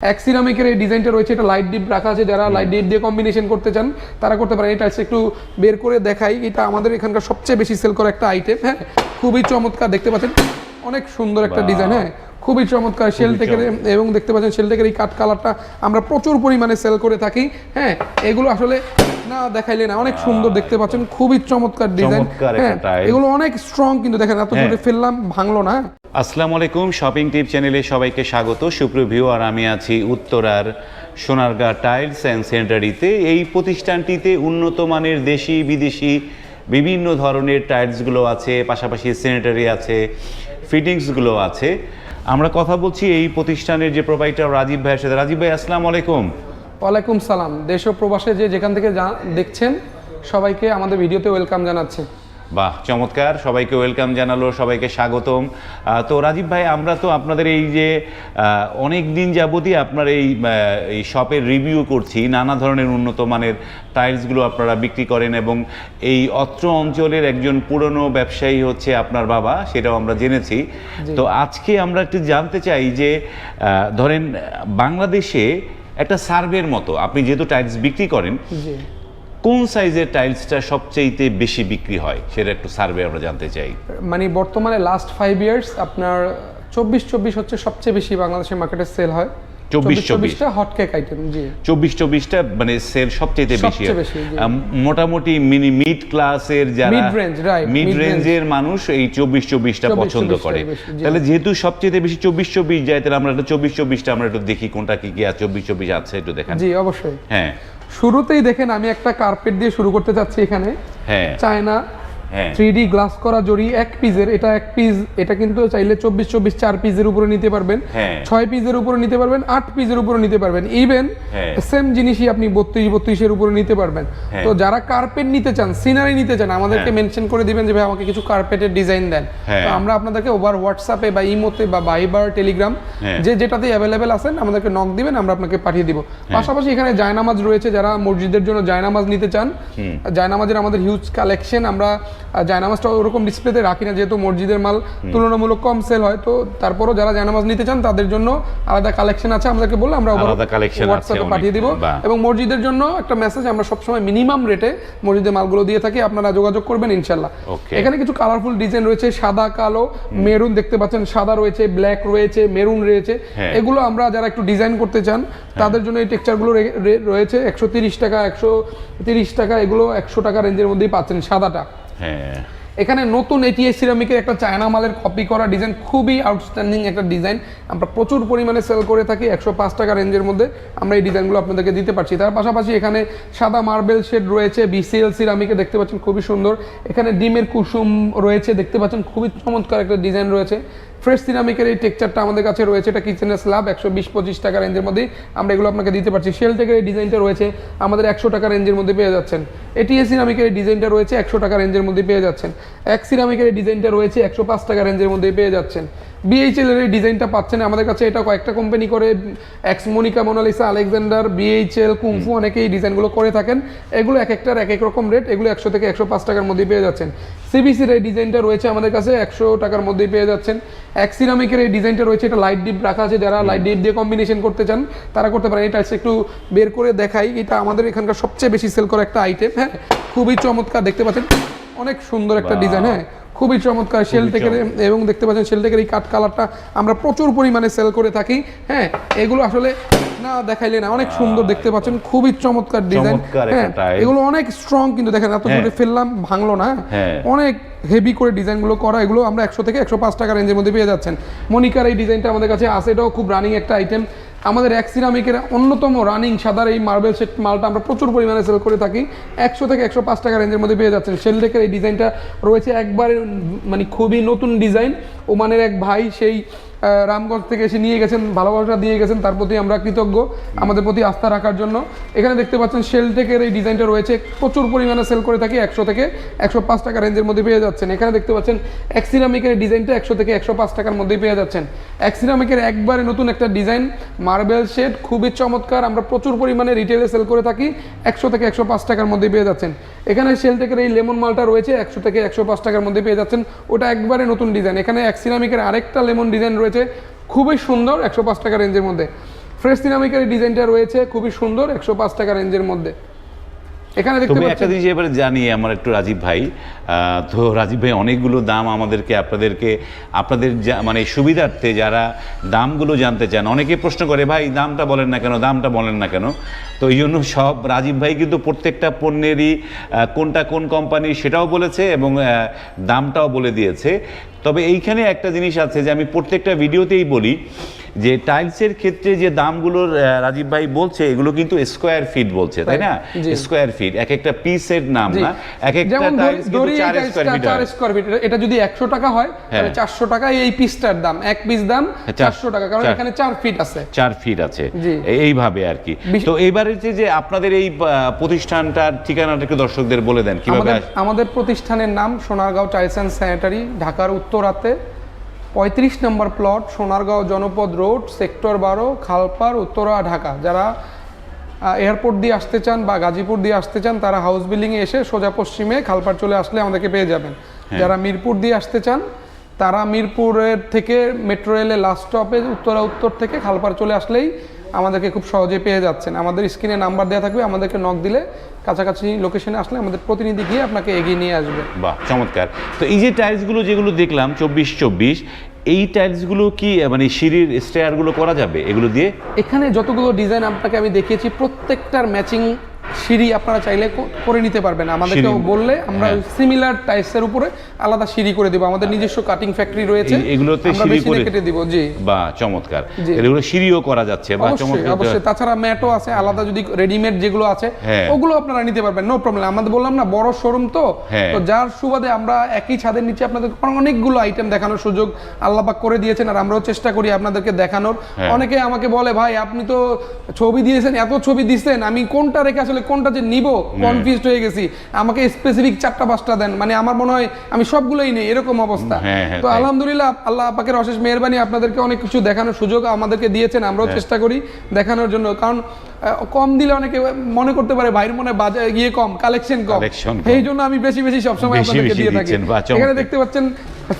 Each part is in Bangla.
এক সিরামিকের এই ডিজাইনটা রয়েছে এটা লাইট ডিপ রাখা আছে যারা লাইট ডিপ দিয়ে কম্বিনেশন করতে চান তারা করতে পারেন। এটা একটু বের করে দেখাই এটা আমাদের এখানকার সবচেয়ে বেশি সেল করা একটা আইটেম হ্যাঁ? খুবই চমৎকার দেখতে পাচ্ছেন? অনেক সুন্দর একটা ডিজাইন হ্যাঁ? খুবই চমৎকার শেল টেকের এবং দেখতে পাচ্ছেন শেল টেকের এই কাঠ কালারটা আমরা প্রচুর পরিমাণে সেল করে থাকি হ্যাঁ? এগুলো আসলে না দেখাইলে না অনেক সুন্দর দেখতে পাচ্ছেন খুবই চমৎকার ডিজাইন হ্যাঁ? এগুলো অনেক স্ট্রং কিন্তু দেখেন এত হ্যাঁ। ফেললাম ভাঙলো না আসসালামু আলাইকুম শপিং টিপ চ্যানেলে সবাইকে স্বাগত। সুপ্রিভিউ আর আমি আছি উত্তরার সোনারগাঁ টাইলস অ্যান্ড সেন্টারিতে। এই প্রতিষ্ঠানটিতে উন্নত মানের দেশি, বিদেশি বিভিন্ন ধরনের টাইলসগুলো আছে, পাশাপাশি স্যানিটারি আছে, ফিটিংসগুলো আছে। আমরা কথা বলছি এই প্রতিষ্ঠানের যে প্রোভাইডার রাজীব ভাইয়ের সাথে। রাজীব ভাই, আসসালামু আলাইকুম। ওয়ালাইকুম সালাম। দেশ প্রবাসে যে যেখান থেকে দেখছেন, সবাইকে আমাদের ভিডিওতে ওয়েলকাম জানাচ্ছি। বাহ চমৎকার। সবাইকে ওয়েলকাম জানালো সবাইকে স্বাগতম। তো রাজীব ভাই আমরা তো আপনাদের এই যে অনেক দিন যাবতই আপনার এই এই শপের রিভিউ করছি নানা ধরনের উন্নত মানের টাইলসগুলো আপনারা বিক্রি করেন এবং এই অত্র অঞ্চলের একজন পুরনো ব্যবসায়ী হচ্ছে আপনার বাবা সেটাও আমরা জেনেছি। তো আজকে আমরা একটু জানতে চাই যে ধরেন বাংলাদেশে একটা সার্ভের মতো আপনি যেহেতু টাইলস বিক্রি করেন কোন সাইজের টাইলসটা সবচেয়েতে বেশি বিক্রি হয়? সেটা একটু সার্ভে আমরা জানতে চাই। মানে বর্তমানে লাস্ট ফাইভ ইয়ার্স আপনার চব্বিশ চব্বিশ হচ্ছে সবচেয়ে বেশি বাংলাদেশের মার্কেটে সেল হয়। 24 চব্বিশটা হট কেক আইটেম জি। চব্বিশ চব্বিশটা মানে সেল সবচেয়ে বেশি মোটামুটি মিনি মিড ক্লাসের যারা range, right, মিড রেঞ্জের মানুষ এই চব্বিশ চব্বিশটা পছন্দ করে। তাহলে যেহেতু সবচেয়ে বেশি চব্বিশ চব্বিশ যায় তাহলে আমরা একটা চব্বিশ চব্বিশটা আমরা একটু দেখি কোনটা কি কি আছে চব্বিশ চব্বিশ আছে একটু দেখান। জি অবশ্যই। হ্যাঁ। শুরুতেই দেখেন আমি একটা কার্পেট দিয়ে শুরু করতে চাচ্ছি এখানে। হ্যাঁ। চায়না থ্রি ডি গ্লাস করা জড়ি এক পিসের এটা এক পিস এটা কিন্তু চাইলে চব্বিশ চব্বিশ চার পিসের উপরে নিতে পারবেন হ্যাঁ। ছয় পিসের উপরে নিতে পারবেন আট পিসের উপরে নিতে পারবেন ইভেন হ্যাঁ। সেম জিনিসই আপনি বত্রিশ বত্রিশের উপরে নিতে পারবেন হ্যাঁ। তো যারা কার্পেট নিতে চান সিনারি নিতে চান আমাদেরকে হ্যাঁ। মেনশন করে দিবেন যে ভাই আমাকে কিছু কার্পেটের ডিজাইন দেন হ্যাঁ। তো আমরা আপনাদেরকে ওভার হোয়াটসঅ্যাপে বা ইমোতে বা বাইবার টেলিগ্রাম হ্যাঁ। যে যেটাতে অ্যাভেলেবেল আছেন আমাদেরকে নক দিবেন আমরা আপনাকে পাঠিয়ে দিব হ্যাঁ। পাশাপাশি এখানে জায়নামাজ রয়েছে যারা মসজিদের জন্য জায়নামাজ নিতে চান জায়নামাজের আমাদের হিউজ কালেকশন আমরা জায়নামাজটা ওরকম ডিসপ্লেতে রাখি না যেহেতু মসজিদের মাল তুলনামূলক কম সেল হয় তো তারপরও যারা জায়নামাজ নিতে চান তাদের জন্য আলাদা কালেকশন আছে আমাদেরকে বললে আমরা হোয়াটসঅ্যাপে পাঠিয়ে দিব। এবং মসজিদের জন্য একটা মেসেজ আমরা সবসময় মিনিমাম রেটে মসজিদের মালগুলো দিয়ে থাকি আপনারা যোগাযোগ করবেন ইনশাল্লাহ এখানে কিছু কালারফুল ডিজাইন রয়েছে সাদা কালো মেরুন দেখতে পাচ্ছেন সাদা রয়েছে ব্ল্যাক রয়েছে মেরুন রয়েছে। হ্যাঁ। এগুলো আমরা যারা একটু ডিজাইন করতে চান তাদের জন্য এই টেক্সচারগুলো রয়েছে একশো তিরিশ টাকা একশো তিরিশ টাকা এগুলো একশো টাকা রেঞ্জের মধ্যেই পাচ্ছেন সাদাটা। হ্যাঁ। এখানে নতুন এটিএস সিরামিকের একটা চায়না মালের কপি করা ডিজাইন খুবই আউটস্ট্যান্ডিং একটা ডিজাইন আমরা প্রচুর পরিমাণে সেল করে থাকি, একশো পাঁচ টাকা রেঞ্জের মধ্যে। আমরা এই ডিজাইনগুলো আপনাদেরকে দিতে পারছি। তার পাশাপাশি এখানে সাদা মার্বেল শেড রয়েছে বিসিএল সিরামিকে দেখতে পাচ্ছেন, খুবই সুন্দর। এখানে ডিমের কুসুম রয়েছে, দেখতে পাচ্ছেন, খুবই চমৎকার একটা ডিজাইন রয়েছে। ফ্রেশ সিরামিকের এই টেক্সচারটা আমাদের কাছে রয়েছে। এটা কিচেনের স্ল্যাব একশো বিশ, পঁচিশ টাকা রেঞ্জের মধ্যে। আমরা এগুলো আপনাকে দিতে পারছি। শেল টেকের এই ডিজাইনটা রয়েছে। আমাদের একশো টাকা রেঞ্জের মধ্যে পেয়ে যাচ্ছেন। এটিএস সিরামিকের এই ডিজাইনটা রয়েছে, একশো টাকা রেঞ্জের মধ্যে পেয়ে যাচ্ছেন। এক সিরামিকের এই ডিজাইনটা রয়েছে, একশো পাঁচ টাকা রেঞ্জের মধ্যে পেয়ে যাচ্ছেন। বিএইচএল এর এই ডিজাইনটা পাচ্ছেন। আমাদের কাছে এটা কয়েকটা কোম্পানি করে X Monica Monalisa Alexander BHL kung fu অনেকে এই ডিজাইনগুলো করে থাকেন। এগুলো এক একটার এক এক রকম রেট এগুলো একশো থেকে একশো পাঁচ টাকার মধ্যে পেয়ে যাচ্ছেন। সিবিসির এই ডিজাইনটা রয়েছে আমাদের কাছে একশো টাকার মধ্যেই পেয়ে যাচ্ছেন। এক সিরামিকের এই ডিজাইনটা রয়েছে এটা লাইট ডিপ রাখা আছে যারা লাইট ডিপ দিয়ে কম্বিনেশন করতে চান তারা করতে পারেন। এটা একটু বের করে দেখাই এটা আমাদের এখানকার সবচেয়ে বেশি সেল করা একটা আইটেম হ্যাঁ? খুবই চমৎকার দেখতে পাচ্ছেন? অনেক সুন্দর একটা ডিজাইন হ্যাঁ? খুবই চমৎকার শেল টেকের এবং দেখতে পাচ্ছেন শেল টেকের এই কাঠ কালারটা আমরা প্রচুর পরিমাণে সেল করে থাকি। হ্যাঁ এগুলো আসলে না দেখাইলে না অনেক সুন্দর দেখতে পাচ্ছেন খুবই চমৎকার ডিজাইন হ্যাঁ এগুলো অনেক স্ট্রং কিন্তু দেখেন এত হ্যাঁ। দূরে ফেললাম ভাঙলো না। হ্যাঁ। অনেক হেভি করে ডিজাইনগুলো করা এগুলো আমরা একশো থেকে একশো পাঁচ টাকা রেঞ্জের মধ্যে পেয়ে যাচ্ছেন। মনিকার এই ডিজাইনটা আমাদের কাছে আছে এটাও খুব রানিং একটা আইটেম আমাদের এক সিরামিকের অন্যতম রানিং সাদার এই মার্বেল সেট মালটা আমরা প্রচুর পরিমাণে সেল করে থাকি। একশো থেকে একশো পাঁচ টাকা রেঞ্জের মধ্যে পেয়ে যাচ্ছেন। শেলডেকের এই ডিজাইনটা রয়েছে একবারে মানে খুবই নতুন ডিজাইন ওমানের এক ভাই সেই রামগঞ্জ থেকে এসে নিয়ে গেছেন ভালোবাসা দিয়ে গেছেন তার প্রতি আমরা কৃতজ্ঞ আমাদের প্রতি আস্থা রাখার জন্য। এখানে দেখতে পাচ্ছেন শেলটেকের এই ডিজাইনটা রয়েছে প্রচুর পরিমাণে সেল করে থাকি একশো থেকে একশো পাঁচ টাকা রেঞ্জের মধ্যে পেয়ে যাচ্ছেন। এখানে দেখতে পাচ্ছেন এক্সিরামিকের ডিজাইনটা একশো থেকে একশো পাঁচ টাকার মধ্যে পেয়ে যাচ্ছেন। এক্সিরামিকের একবারে নতুন একটা ডিজাইন মার্বেল শেড খুবই চমৎকার আমরা প্রচুর পরিমাণে রিটেলে সেল করে থাকি একশো থেকে একশো পাঁচ টাকার মধ্যে পেয়ে যাচ্ছেন। এখানে সেল শেলটেকের এই লেমন মালটা রয়েছে, একশো থেকে একশো পাঁচ টাকার মধ্যে পেয়ে যাচ্ছেন। ওটা একবারে নতুন ডিজাইন এখানে এক এক্সিরামিকের আরেকটা লেমন ডিজাইন রয়েছে, খুবই সুন্দর একশো পাঁচ টাকা রেঞ্জের মধ্যে। ফ্রেশ সিনামিকের ডিজাইনটা রয়েছে, খুবই সুন্দর একশো পাঁচ টাকা রেঞ্জের মধ্যে। এখানে দেখতে একটা জিনিস এবারে জানি আমার একটু রাজীব ভাই তো রাজীব ভাই অনেকগুলো দাম আমাদেরকে আপনাদেরকে আপনাদের যা- মানে সুবিধার্থে যারা দামগুলো জানতে চান অনেকে প্রশ্ন করে ভাই দামটা বলেন না কেন? দামটা বলেন না কেন? তো এই জন্য সব রাজীব ভাই কিন্তু প্রত্যেকটা পণ্যেরই কোনটা কোন কোম্পানি সেটাও বলেছে এবং দামটাও বলে দিয়েছে। তবে এইখানে একটা জিনিস আছে যে আমি প্রত্যেকটা ভিডিওতেই বলি যে টাইলসের ক্ষেত্রে যে দামগুলোর রাজীব ভাই বলছে এগুলো কিন্তু স্কোয়ার ফিট বলছে তাই না? স্কোয়ার ফিট এক একটা পিসের নাম না? এক একটা টাইলস কিন্তু ধরি এই চার স্কোয়ার ফিট চার স্কোয়ার ফিট এটা যদি একশো টাকা হয় তাহলে হ্যাঁ। চারশো টাকা এই পিসটার দাম এক পিস দাম চার- চারশো টাকা কারণ এখানে চার ফিট আছে। চার ফিট আছে। এইভাবে আর কি। তো এবারে যে যে আপনাদের এই প্রতিষ্ঠানটার ঠিকানাটা একটু দর্শকদের বলে দেন কীভাবে আমাদের প্রতিষ্ঠানের নাম সোনারগাঁও টাইলস অ্যান্ড স্যানিটারি ঢাকার উত্তরাতে। পঁয়ত্রিশ নম্বর প্লট সোনারগাঁও জনপদ রোড সেক্টর বারো খালপার উত্তরা ঢাকা। যারা এয়ারপোর্ট দিয়ে আসতে চান বা গাজীপুর দিয়ে আসতে চান তারা হাউস বিল্ডিংয়ে এসে সোজা পশ্চিমে খালপার চলে আসলে আমাদেরকে পেয়ে যাবেন। যারা মিরপুর দিয়ে আসতে চান তারা মিরপুরের থেকে মেট্রো রেলে লাস্ট স্টপে উত্তরা উত্তর থেকে খালপার চলে আসলেই আমাদেরকে খুব সহজে পেয়ে যাচ্ছেন। আমাদের স্ক্রিনে নাম্বার দেওয়া থাকবে আমাদেরকে নক দিলে কাছাকাছি লোকেশনে আসলে আমাদের প্রতিনিধি গিয়ে আপনাকে এগিয়ে নিয়ে আসবে। বাহ চমৎকার। তো এই যে টাইলসগুলো যেগুলো দেখলাম চব্বিশ চব্বিশ এই টাইলসগুলো কি মানে সিঁড়ির স্টেয়ারগুলো করা যাবে এগুলো দিয়ে? এখানে যতগুলো ডিজাইন আপনাকে আমি দেখিয়েছি প্রত্যেকটার ম্যাচিং সিঁড়ি আপনারা চাইলে করে নিতে পারবেন। আমাদেরকে বললে আমরা হ্যাঁ। সিমিলার টাইলসের উপরে আলাদা সিঁড়ি করে দেবো। আমাদের নিজস্ব কাটিং ফ্যাক্টরি রয়েছে। এগুলোতে সিঁড়ি করে- কেটে দিব জি। বা চমৎকার। এগুলো সিঁড়িও করা যাচ্ছে বা চমৎকার অবশ্যই। তাছাড়া ম্যাটও আছে আলাদা যদি রেডিমেড যেগুলো আছে হ্যাঁ। ওগুলো আপনারা নিতে পারবেন নো প্রবলেম আমাদের বললাম না বড় শোরুম তো। হ্যাঁ। তো যার সুবাদে আমরা একই ছাদের নিচে আপনাদের অনেকগুলো আইটেম দেখানোর সুযোগ আল্লাপাক করে দিয়েছেন আর আমরাও চেষ্টা করি আপনাদেরকে দেখানোর। হ্যাঁ। অনেকে আমাকে বলে ভাই আপনি তো ছবি দিয়েছেন এত ছবি দিচ্ছেন আমি কোনটা রেখে আসলে কোনটা যে নিব? কনফিউজড হয়ে গেছি। আমাকে স্পেসিফিক চারটা পাঁচটা দেন। মানে আমার মনে হয় আমি সবগুলোই নেই এরকম অবস্থা। হ্যাঁ, হ্যাঁ, তো আলহামদুলিল্লাহ আল্লাহ পাকের অশেষ মেহরবানি আপনাদেরকে অনেক কিছু দেখানোর সুযোগ আমাদেরকে দিয়েছেন আমরাও হ্যাঁ। চেষ্টা করি দেখানোর জন্য। কারণ কম দিলে অনেকে মনে করতে পারে ভাইয়ের মনে বাজার ইয়ে কম কালেকশন কম। এই জন্য আমি বেশি বেশি সবসময় আপনাদেরকে দিয়ে থাকি। এখানে দেখতে পাচ্ছেন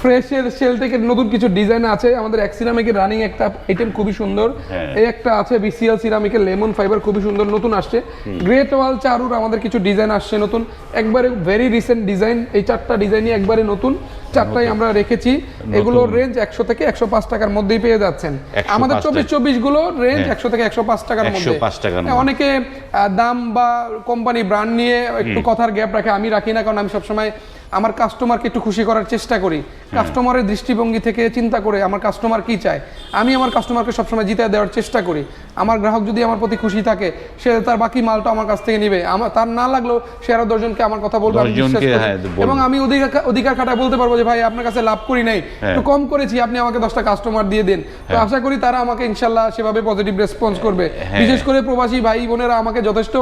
ফ্রেশের সেল থেকে নতুন কিছু ডিজাইন আছে। আমাদের এক সিরামিকের রানিং একটা আইটেম খুবই সুন্দর। হ্যাঁ। এই একটা আছে বিসিএল সিরামিকের লেমন ফাইবার খুবই সুন্দর নতুন আসছে। গ্রেট ওয়াল চারুর আমাদের কিছু ডিজাইন আসছে নতুন। একবারে ভেরি রিসেন্ট ডিজাইন এই চারটা ডিজাইনই একবারে নতুন। চারটাই আমরা রেখেছি। এগুলোর রেঞ্জ একশো থেকে একশো পাঁচ টাকার মধ্যেই পেয়ে যাচ্ছেন। আমাদের চব্বিশ চব্বিশগুলো রেঞ্জ হ্যাঁ। একশো থেকে একশো পাঁচ টাকার মধ্যে। 105 টাকার হ্যাঁ, অনেকে দাম বা কোম্পানি ব্র্যান্ড নিয়ে একটু কথার গ্যাপ রাখে আমি রাখি না কারণ আমি সবসময় আমার কাস্টমারকে একটু খুশি করার চেষ্টা করি। কাস্টমারের দৃষ্টিভঙ্গি থেকে চিন্তা করে আমার কাস্টমার কি চায়। আমি আমার কাস্টমারকে সবসময় জিতে দেওয়ার চেষ্টা করি। আমার গ্রাহক যদি আমার প্রতি খুশি থাকে সে তার বাকি মালটা আমার কাছ থেকে নিবে। আমার তার না লাগলেও সে আরও দশজনকে আমার কথা। হ্যাঁ, বলবে। এবং আমি অধিকার অধিকার খাটায় বলতে পারব যে ভাই আপনার কাছে লাভ করি নাই। হ্যাঁ। একটু কম করেছি আপনি আমাকে দশটা কাস্টমার দিয়ে দিন। তো আশা করি তারা আমাকে ইনশাল্লাহ সেভাবে পজিটিভ রেসপন্স করবে। হ্যাঁ। বিশেষ করে প্রবাসী ভাই বোনেরা আমাকে যথেষ্ট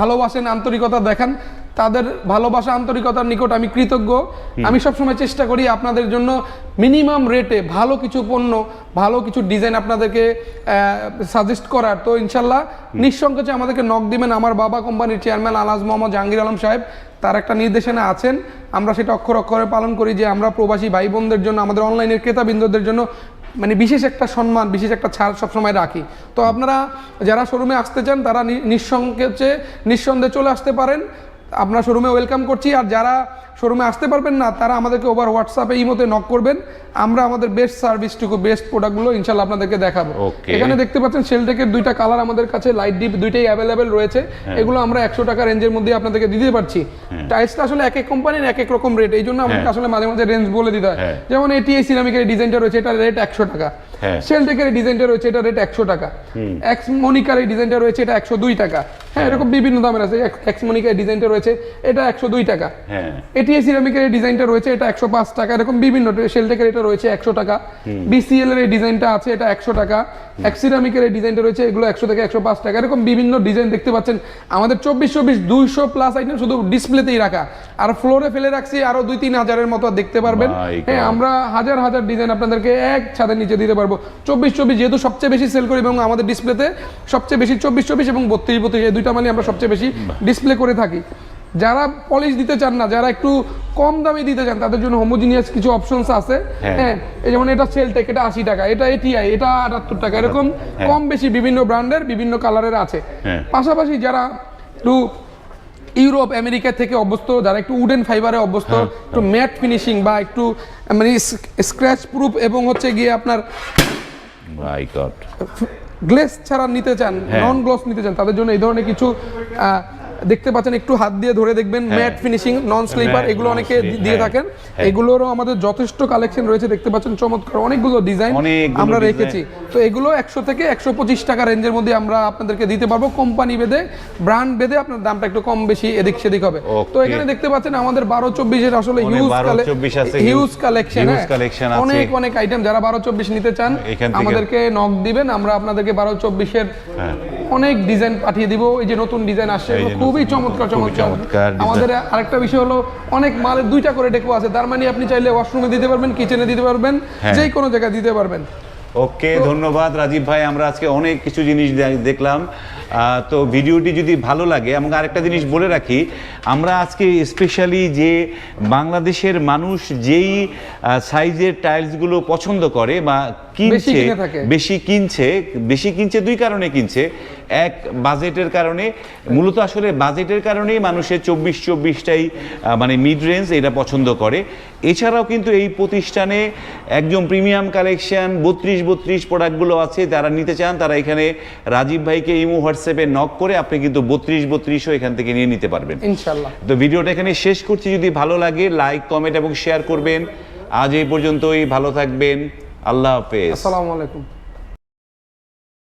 ভালোবাসেন আন্তরিকতা দেখান। তাদের ভালোবাসা আন্তরিকতার নিকট আমি কৃতজ্ঞ। আমি সবসময় চেষ্টা করি আপনাদের জন্য মিনিমাম রেটে ভালো কিছু পণ্য ভালো কিছু ডিজাইন আপনাদেরকে সাজেস্ট করার। তো ইনশাল্লাহ নিঃসংকোচে আমাদেরকে নক দিবেন। আমার বাবা কোম্পানির চেয়ারম্যান আলাজ মোহাম্মদ জাহাঙ্গীর আলম সাহেব তার একটা নির্দেশনা আছেন। আমরা সেটা অক্ষর অক্ষরে পালন করি যে আমরা প্রবাসী ভাই বোনদের জন্য, আমাদের অনলাইনের ক্রেতাবৃন্দদের জন্য মানে বিশেষ একটা সম্মান, বিশেষ একটা ছাড় সবসময় রাখি। তো আপনারা যারা শোরুমে আসতে চান, তারা নিঃসংকোচে নিঃসন্দেহে চলে আসতে পারেন। আপনার শোরুমে ওয়েলকাম করছি। আর যারা শোরুমে আসতে পারবেন না তারা আমাদেরকে ওভার হোয়াটসঅ্যাপে ইমোতে নক করবেন। আমরা আমাদের বেস্ট সার্ভিসটুকু বেস্ট প্রোডাক্টগুলো ইনশাল্লাহ আপনাদেরকে দেখাবো। এখানে দেখতে পাচ্ছেন সেলটেকের দুইটা কালার আমাদের কাছে লাইট ডিপ দুইটাই অ্যাভেলেবেল রয়েছে। এগুলো আমরা একশো টাকা রেঞ্জের মধ্যে আপনাদেরকে দিতে পারছি। টাইলসটা আসলে এক এক কোম্পানির এক এক রকম রেট এই জন্য আমাদেরকে আসলে মাঝে মাঝে রেঞ্জ বলে দিতে হয়। হ্যাঁ। যেমন এটি এই সিরামিকের ডিজাইনটা রয়েছে এটা রেট একশো টাকা। হ্যাঁ। সেলটেকের ডিজাইনটা রয়েছে এটা রেট একশো টাকা। এক্স মনিকার এই ডিজাইনটা রয়েছে এটা একশো দুই টাকা। হ্যাঁ এরকম বিভিন্ন দামের আছে। এক্স মনিকার ডিজাইনটা রয়েছে এটা একশো দুই টাকা। হ্যাঁ। এটিএ সিরামিকের এই ডিজাইনটা রয়েছে এটা একশো পাঁচ টাকা। এরকম বিভিন্ন শেলটেকের এটা রয়েছে একশো টাকা। বিসিএল এর এই ডিজাইনটা আছে এটা একশো টাকা। এক্সিরামিকের এই ডিজাইনটা রয়েছে এগুলো একশো থেকে একশো পাঁচ টাকা। এরকম বিভিন্ন ডিজাইন দেখতে পাচ্ছেন। আমাদের চব্বিশ চব্বিশ দুইশো প্লাস আইটেম শুধু ডিসপ্লেতেই রাখা। আর ফ্লোরে ফেলে রাখছি আরও দুই তিন হাজারের মতো দেখতে পারবেন। হ্যাঁ আমরা হাজার হাজার ডিজাইন আপনাদেরকে এক ছাদের নিচে দিতে পারব। চব্বিশ চব্বিশ যেহেতু সবচেয়ে বেশি সেল করি এবং আমাদের ডিসপ্লেতে সবচেয়ে বেশি চব্বিশ চব্বিশ এবং বত্রিশ বত্রিশ এই দুইটা মানে আমরা সবচেয়ে বেশি ডিসপ্লে করে থাকি যারা পলিশ দিতে চান না যারা একটু কম দামে দিতে চান তাদের জন্য হোমোজিনিয়াস কিছু অপশনস আছে হ্যাঁ। হ্যাঁ এই যেমন এটা সেল সেলটেক এটা আশি টাকা এটা এটিআই এটা আটাত্তর টাকা এরকম হ্যাঁ। কম বেশি বিভিন্ন ব্র্যান্ডের বিভিন্ন কালারের আছে হ্যাঁ। পাশাপাশি যারা একটু ইউরোপ আমেরিকা থেকে অভ্যস্ত যারা একটু উডেন ফাইবারে অভ্যস্ত হ্যাঁ, একটু ম্যাট ফিনিশিং বা একটু মানে স্ক্র্যাচ প্রুফ এবং হচ্ছে গিয়ে আপনার মাই গড গ্লেস ছাড়া নিতে চান হ্যাঁ। নন গ্লস নিতে চান তাদের জন্য এই ধরনের কিছু দেখতে পাচ্ছেন একটু হাত দিয়ে ধরে দেখবেন ম্যাট ফিনিশিং নন স্লিপার এগুলো অনেকে দিয়ে হ্যাঁ, থাকেন। হ্যাঁ। এগুলোরও আমাদের যথেষ্ট কালেকশন রয়েছে দেখতে পাচ্ছেন চমৎকার অনেকগুলো ডিজাইন আমরা রেখেছি। তো এগুলো একশো থেকে একশো পঁচিশ টাকা রেঞ্জের মধ্যে আমরা আপনাদেরকে দিতে পারব। কোম্পানি বেঁধে ব্র্যান্ড বেঁধে আপনার দামটা একটু কম বেশি এদিক সেদিক হবে। তো এখানে দেখতে পাচ্ছেন আমাদের বারো চব্বিশের আসলে হিউজ 12, 24 আছে, হিউজ কালেকশন। অনেক অনেক আইটেম যারা বারো চব্বিশ নিতে চান আমাদেরকে নক দিবেন আমরা আপনাদেরকে বারো চব্বিশের হ্যাঁ। অনেক ডিজাইন পাঠিয়ে দিব এই যে নতুন ডিজাইন আসছে খুবই চমৎকার চমৎকার। আমাদের আরেকটা বিষয় হলো অনেক মালের দুইটা করে ডেকো আছে তার মানে আপনি চাইলে ওয়াশরুমে দিতে পারবেন কিচেনে দিতে পারবেন হ্যাঁ। যে কোনো জায়গায় দিতে পারবেন। ওকে ধন্যবাদ রাজীব ভাই আমরা আজকে অনেক কিছু জিনিস দেখলাম। তো ভিডিওটি যদি ভালো লাগে আমাকে আরেকটা জিনিস বলে রাখি আমরা আজকে স্পেশালি যে বাংলাদেশের মানুষ যেই সাইজের টাইলসগুলো পছন্দ করে বা কিনছে। বেশি কিনছে বেশি কিনছে দুই কারণে কিনছে। এক বাজেটের কারণে মূলত আসলে বাজেটের কারণেই মানুষের চব্বিশ চব্বিশটাই মানে মিড রেঞ্জ এটা পছন্দ করে। এছাড়াও কিন্তু এই প্রতিষ্ঠানে একদম প্রিমিয়াম কালেকশন বত্রিশ বত্রিশ প্রোডাক্টগুলো আছে যারা নিতে চান তারা এখানে রাজীব ভাইকে ইমো হোয়াটসঅ্যাপে নক করে আপনি কিন্তু বত্রিশ বত্রিশও এখান থেকে নিয়ে নিতে পারবেন। ইনশাল্লাহ। তো ভিডিওটা এখানে শেষ করছি। যদি ভালো লাগে লাইক কমেন্ট এবং শেয়ার করবেন। আজ এই পর্যন্তই ভালো থাকবেন। আল্লাহ হাফেজ। আসসালামু আলাইকুম।